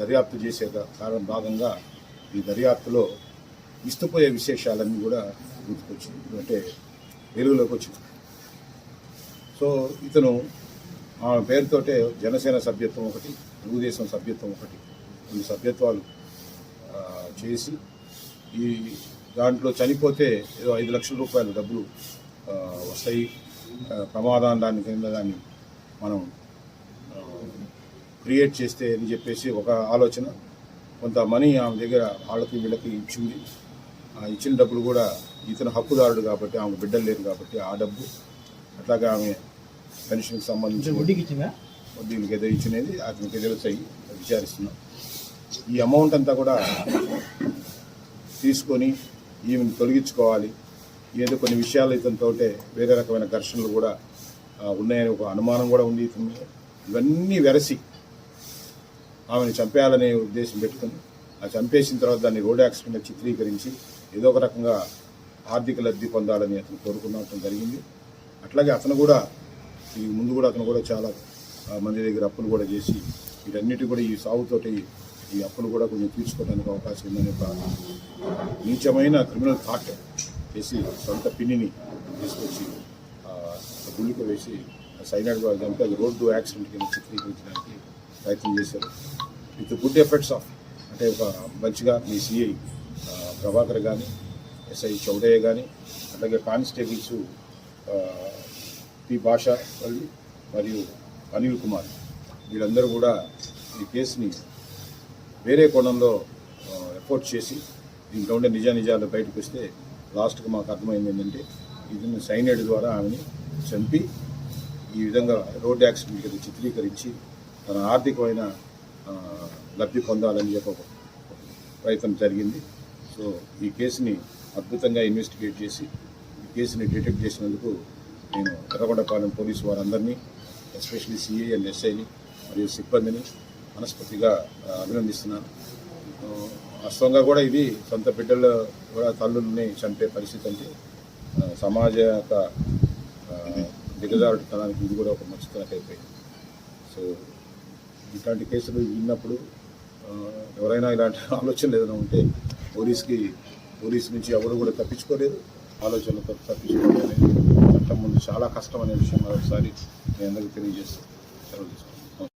దర్యాప్తు చేసే కారణం భాగంగా ఈ దర్యాప్తులో ఇస్తుపోయే విశేషాలన్నీ కూడా గుర్తుకొచ్చింది అంటే వెలుగులోకి వచ్చింది. సో ఇతను ఆమె పేరుతోటే జనసేన సభ్యత్వం ఒకటి తెలుగుదేశం సభ్యత్వం ఒకటి రెండు సభ్యత్వాలు చేసి ఈ దాంట్లో చనిపోతే ఏదో ఐదు లక్షల రూపాయలు డబ్బులు వస్తాయి. ప్రమాదాన్ని ప్రమాదం దాని కింద దాన్ని మనం క్రియేట్ చేస్తే అని చెప్పేసి ఒక ఆలోచన. కొంత మనీ ఆమె దగ్గర వాళ్ళకి వీళ్ళకి ఇచ్చింది. ఆ ఇచ్చిన డబ్బులు కూడా ఇతను హక్కుదారుడు కాబట్టి ఆమె బిడ్డలు లేరు కాబట్టి ఆ డబ్బు. అట్లాగే ఆమె పెన్షన్కి సంబంధించి వడ్డీకి ఇచ్చిందా? వడ్డీలకు ఏదో ఇచ్చినది అతనికి ఎదురు విచారిస్తున్నాం. ఈ అమౌంట్ అంతా కూడా తీసుకొని ఈమెను తొలగించుకోవాలి. ఏదో కొన్ని విషయాలు ఇతనితోటే వేరే రకమైన ఘర్షణలు కూడా ఉన్నాయని ఒక అనుమానం కూడా ఉంది ఇతని ఇవన్నీ వెరసి ఆమెను చంపేయాలనే ఉద్దేశం పెట్టుకుని ఆ చంపేసిన తర్వాత దాన్ని రోడ్ యాక్సిడెంట్ చిత్రీకరించి ఏదో ఒక రకంగా ఆర్థిక లబ్ధి పొందాలని అతను కోరుకున్నట్టు జరిగింది. అట్లాగే అతను కూడా ఈ ముందు కూడా అతను కూడా చాలా మంది దగ్గర అప్పులు కూడా చేసి వీటన్నిటి కూడా ఈ సాగుతోటి ఈ అప్పులు కూడా కొంచెం తీర్చుకోవడానికి అవకాశం ఉందని ఒక నీచమైన క్రిమినల్ థాట్ చేసి సొంత పిన్నిని తీసుకొచ్చి ఆ, వేసి సైనాడ్ వాళ్ళు చంపి అది రోడ్డు యాక్సిడెంట్ కింద చిత్రీకరించడానికి ప్రయత్నం చేశారు. విత్ గుడ్ ఎఫెక్ట్స్ ఆఫ్ అంటే ఒక మంచిగా మీ సిఐ ప్రభాకర్ కానీ ఎస్ఐ చౌడయ్య కానీ అలాగే కానిస్టేబుల్స్ పి భాష మరియు అనిల్ కుమార్ వీళ్ళందరూ కూడా ఈ కేసుని వేరే కోణంలో ఎఫోర్ట్ చేసి దీంట్లో ఉండే నిజా నిజాలు బయటకు వస్తే లాస్ట్కి మాకు అర్థమైంది ఏంటంటే ఇది సైనైడ్ ద్వారా ఆమెని చంపి ఈ విధంగా రోడ్ యాక్సిడెంట్ చిత్రీకరించి తన ఆర్థికమైన లబ్ధి పొందాలని చెప్పి ఒక ప్రయత్నం జరిగింది. సో ఈ కేసుని అద్భుతంగా ఇన్వెస్టిగేట్ చేసి ఈ కేసుని డిటెక్ట్ చేసినందుకు నేను ఎర్రగొండపాలెం పోలీసు వారందరినీ ఎస్పెషల్లీ సిఐ అండ్ ఎస్ఐని మరియు సిబ్బందిని మనస్ఫూర్తిగా అభినందిస్తున్నాను. వాస్తవంగా కూడా ఇది సొంత బిడ్డలు కూడా తల్లుల్ని చంపే పరిస్థితి అంటే సమాజ యొక్క దిగజారుడుతనానికి ఇది కూడా ఒక మంచితనకైపోయింది సో ఇట్లాంటి కేసులు విన్నప్పుడు ఎవరైనా ఇలాంటి ఆలోచనలు ఏదైనా ఉంటే పోలీస్కి పోలీస్ నుంచి ఎవరు కూడా తప్పించుకోలేదు. ఆలోచనలతో తప్పించుకోలేదు. చట్టం ముందు చాలా కష్టం అనే విషయం మరొకసారి మీ అందరికీ తెలియజేస్తాను సెలవు